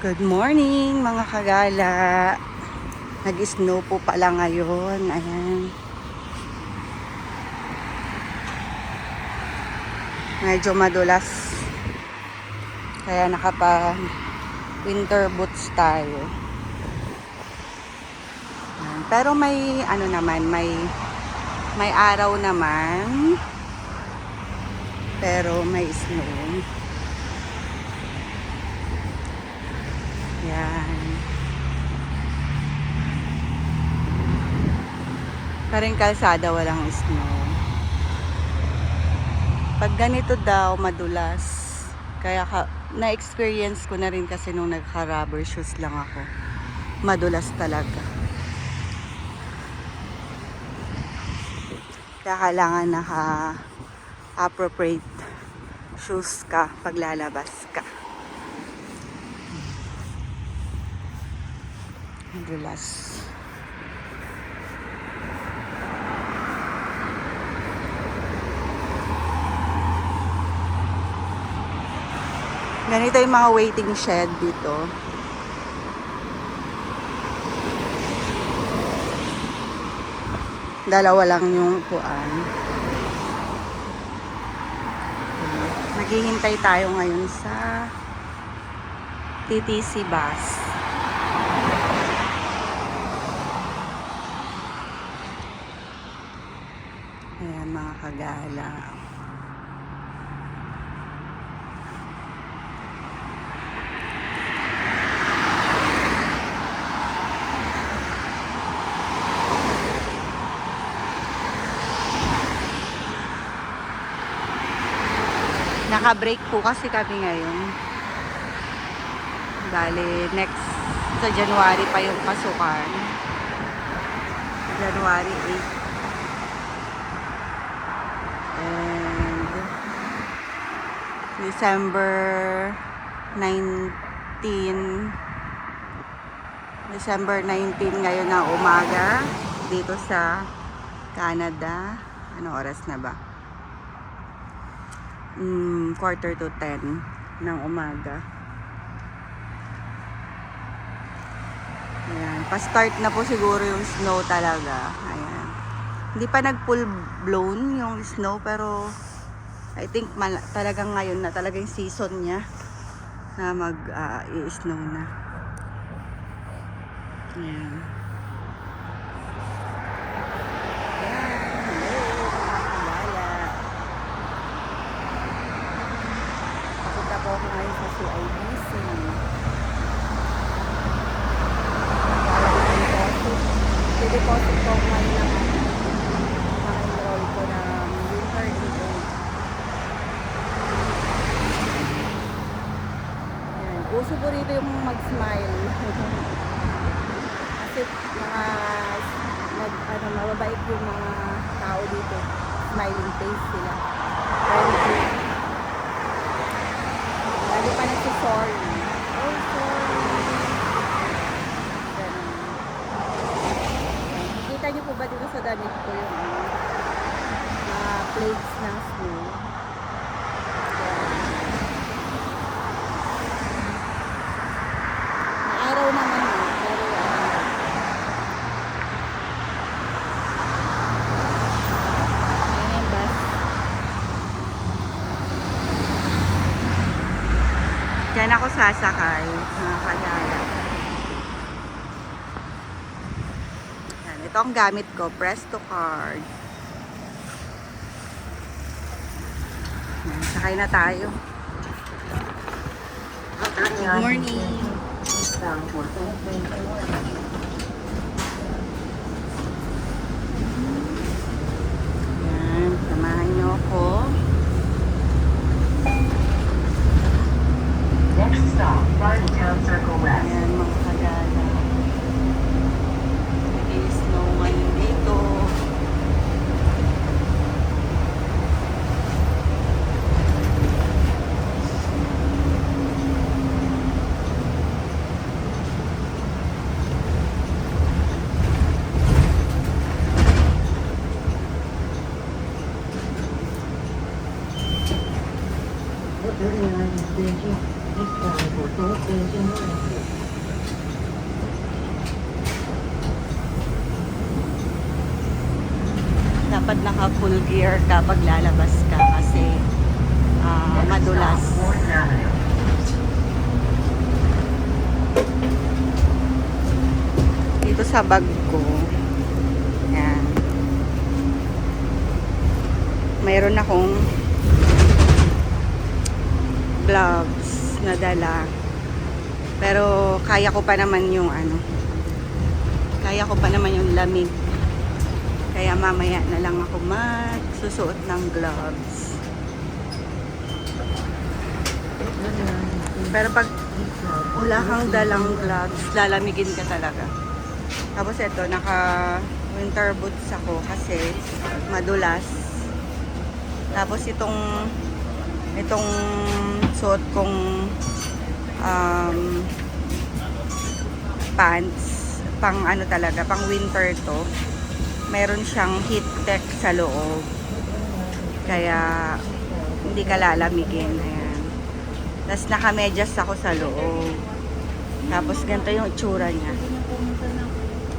Good morning mga kagala. Nag-snow po pala ngayon. Ayan. Medyo madulas. Kaya nakapa winter boots tayo. Ayan. Pero may ano naman, may may araw naman. Pero may snow. Yan. Pero yung kalsada walang snow. Pag ganito daw, madulas. Kaya ka, na-experience ko na rin kasi nung nagka-rubber shoes lang ako. Madulas talaga. Kaya kailangan naka-appropriate shoes ka pag lalabas ka. Madulas. Ganito yung mga waiting shed dito. Dalawa lang yung upuan. Maghihintay tayo ngayon sa TTC bus. Ayan mga kagala. Naka-break po kasi kami ngayon. Bale, next sa January pa yung pasukan. January 8. And December 19 December 19 ngayon na umaga dito sa Canada. Ano oras na ba? mm, quarter to 10 ng umaga. Ayan. Pa-start na po siguro yung snow talaga. Ayan. Hindi pa nag-full blown yung snow pero I think mal- talagang ngayon na talaga yung season niya na mag-i-snow na. Ayan. Ayan. Hello, mga kabala. Papunta po ako ngayon sa CIBC. Dideposit ko ako ngayon ng enroll ko ng winter intake. Yan. Uso po yung mag-smile. Kasi mga nag, ano, mababait yung mga tao dito. Smiling face sila. Lagi pa nagsisorry. Oh, sorry. Ganun. Kita niyo po ba dito sa damit ko yung ano, mga plates ng snow? Maaraw naman yun, pero ano, ayun yung bus. Diyan ako sasakay, mga kagaya. Yan, ito ang gamit ko, Presto Card. Yan, sakay na tayo. Good morning. Yan, samahan niyo ako. Next stop, Barntown Circle West. Ayan, mga kagala. Nag-snow ngayon dito. What 39 is Beijing. This time for North Beijing Line. Dapat naka full gear ka pag lalabas ka kasi ah, madulas. Dito sa bag ko, yan. Mayroon akong gloves na dala. Pero kaya ko pa naman yung ano. Kaya ko pa naman yung lamig. Kaya mamaya na lang ako magsusuot ng gloves. Pero pag wala kang dalang gloves, lalamigin ka talaga. Tapos ito, naka winter boots ako kasi madulas. Tapos itong itong suot kong um, pants pang ano talaga, pang winter to. Meron siyang heat tech sa loob. Kaya hindi ka lalamigin. Ayan. Tapos nakamedyas ako sa loob. Tapos ganito yung itsura niya.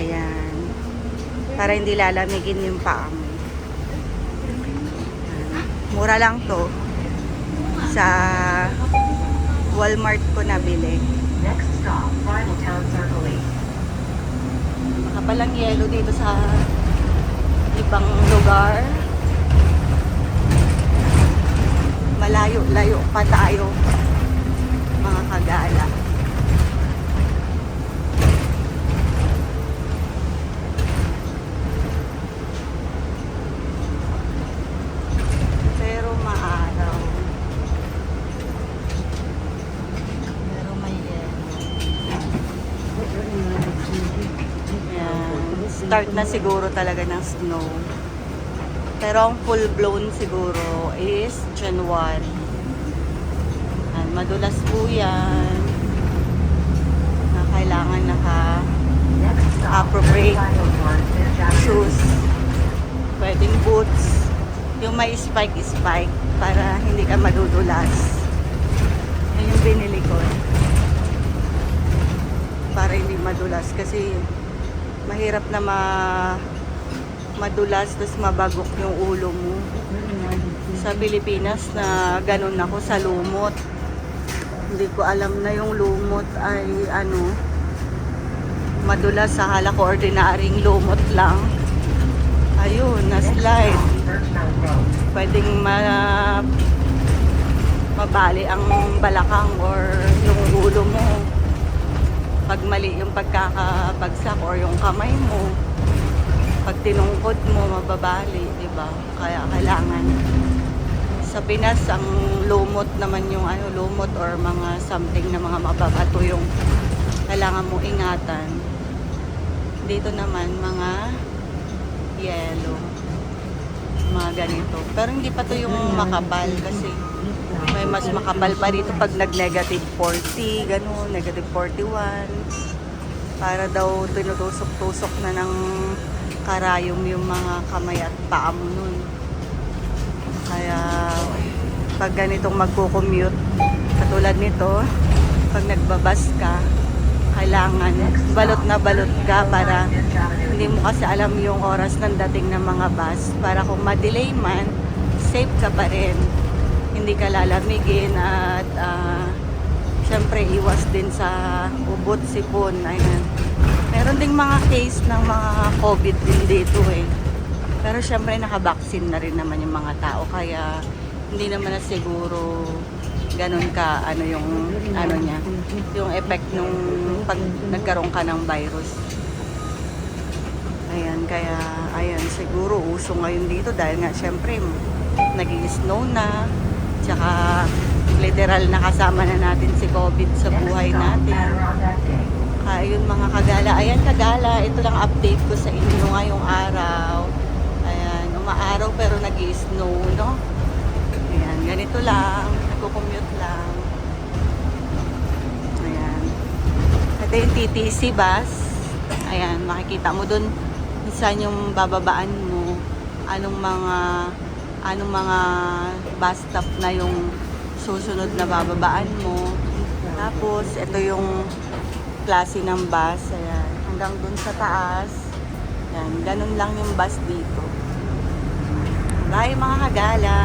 Ayan. Para hindi lalamigin yung paa mo. Mura lang to. Sa Walmart ko nabili. Next stop, Bridletown Circle 8. Nakapalang yelo dito sa ibang lugar. Malayo-layo pa tayo mga kagala. Pero maaraw. Pero may yelo. Ayan. Start na siguro talaga ng snow. Pero ang full blown siguro is January. Ayan, madulas po yan. Na kailangan naka Appropriate 501 Fifth Avenue. shoes. Pwedeng boots. Yung may spike-spike para hindi ka madudulas. Yun yung binili ko. Para hindi madulas kasi mahirap na ma madulas tapos mabagok yung ulo mo. Sa Pilipinas na ganun ako sa lumot. Hindi ko alam na yung lumot ay ano madulas sa hala ko ordinaryong lumot lang. Ayun. Birchmount Road. Pwedeng ma mabali ang balakang or yung ulo mo. Pag mali yung pagkakabagsak or yung kamay mo. Pag tinungkod mo, mababali, di ba? Kaya kailangan sa Pinas, ang lumot naman yung ano, lumot or mga something na mga mababato yung kailangan mo ingatan. Dito naman, mga yellow. Mga ganito. Pero hindi pa to yung makapal kasi may mas makapal pa dito pag nag-negative 40, gano'n, negative 41. Para daw tinutusok-tusok na ng karayom yung mga kamay at paa mo nun. Kaya pag ganitong magko-commute, katulad nito, pag nagbabas ka, kailangan balot na balot ka para hindi mo kasi alam yung oras ng dating ng mga bus para kung ma-delay man, safe ka pa rin. Hindi ka lalamigin at ah, syempre iwas din sa ubot, sipon. Ayan. Meron ding mga case ng mga COVID din dito eh. Pero syempre nakabaksin na rin naman yung mga tao kaya hindi naman na siguro ganun ka ano yung ano niya effect nung pag nagkaroon ka ng virus. Ayan, kaya, ayan, siguro uso ngayon dito dahil nga syempre naging snow na, tsaka literal na kasama na natin si COVID sa buhay natin. Ayun mga kagala, ayan kagala, ito lang update ko sa inyo ngayong araw. Ayan, umaaraw pero nag snow no? Ayan, ganito lang, nagko-commute lang. Ayan. Ito yung TTC bus. Ayan, makikita mo dun saan yung bababaan mo. Anong mga anong mga bus stop na yung susunod na bababaan mo. Tapos, ito yung klase ng bus. Ayan, hanggang dun sa taas. Ayan, ganun lang yung bus dito. Bye mga kagala!